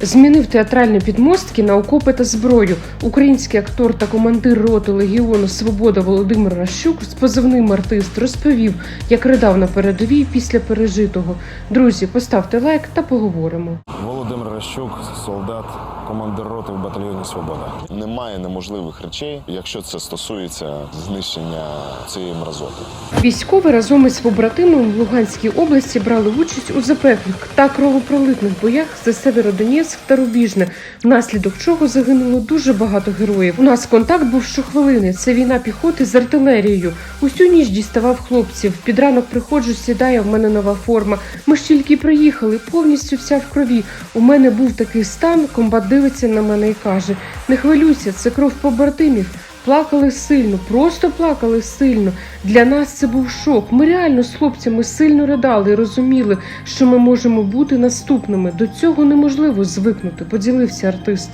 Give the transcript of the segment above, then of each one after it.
Змінив театральні підмостки на окопи та зброю. Український актор та командир роти Легіону Свобода Володимир Ращук з позивним артист розповів, як ридав на передовій після пережитого. Друзі, поставте лайк та поговоримо. Володимир Ращук, солдат, командир роти в батальйоні Свобода. Немає неможливих речей, якщо це стосується знищення цієї мразоти. Військові разом із побратимом в Луганській області брали участь у запеклих та кровопролитних боях за Северодонецьк та Рубіжне, внаслідок чого загинуло дуже багато героїв. У нас контакт був щохвилини. Це війна піхоти з артилерією. Усю ніч діставав хлопців. Під ранок приходжу, сідає, в мене нова форма. Ми ж тільки приїхали, повністю вся в крові. У мене був такий стан. Комбат дивиться на мене і каже: не хвилюйся, це кров побратимів. Плакали сильно, просто плакали сильно. Для нас це був шок. Ми реально з хлопцями сильно ридали і розуміли, що ми можемо бути наступними. До цього неможливо звикнути, поділився артист.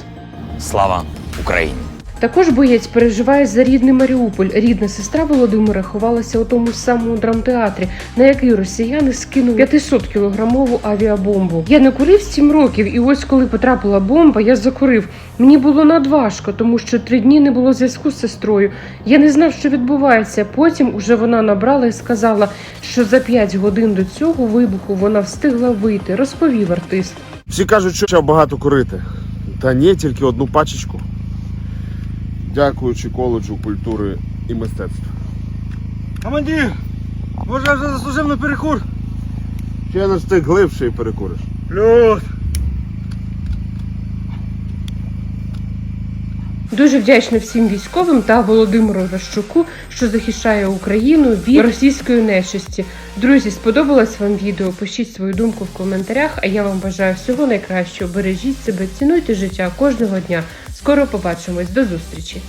Слава Україні! Також боєць переживає за рідний Маріуполь. Рідна сестра Володимира ховалася у тому самому драмтеатрі, на який росіяни скинули 500 кілограмову авіабомбу. Я не курив 7 років, і ось коли потрапила бомба, я закурив. Мені було надважко, тому що три дні не було зв'язку з сестрою. Я не знав, що відбувається. Потім уже вона набрала і сказала, що за 5 годин до цього вибуху вона встигла вийти. Розповів артист. Всі кажуть, що почав багато курити. Та ні, тільки одну пачечку. Дякуючи коледжу культури і мистецтва. Командир! Може я вже заслужив на перекур? Ще не встиг глибше і перекуриш. Плюс! Дуже вдячна всім військовим та Володимиру Рощуку, що захищає Україну від російської нечисті. Друзі, сподобалось вам відео? Пишіть свою думку в коментарях. А я вам бажаю всього найкращого. Бережіть себе, цінуйте життя кожного дня. Скоро побачимось. До зустрічі!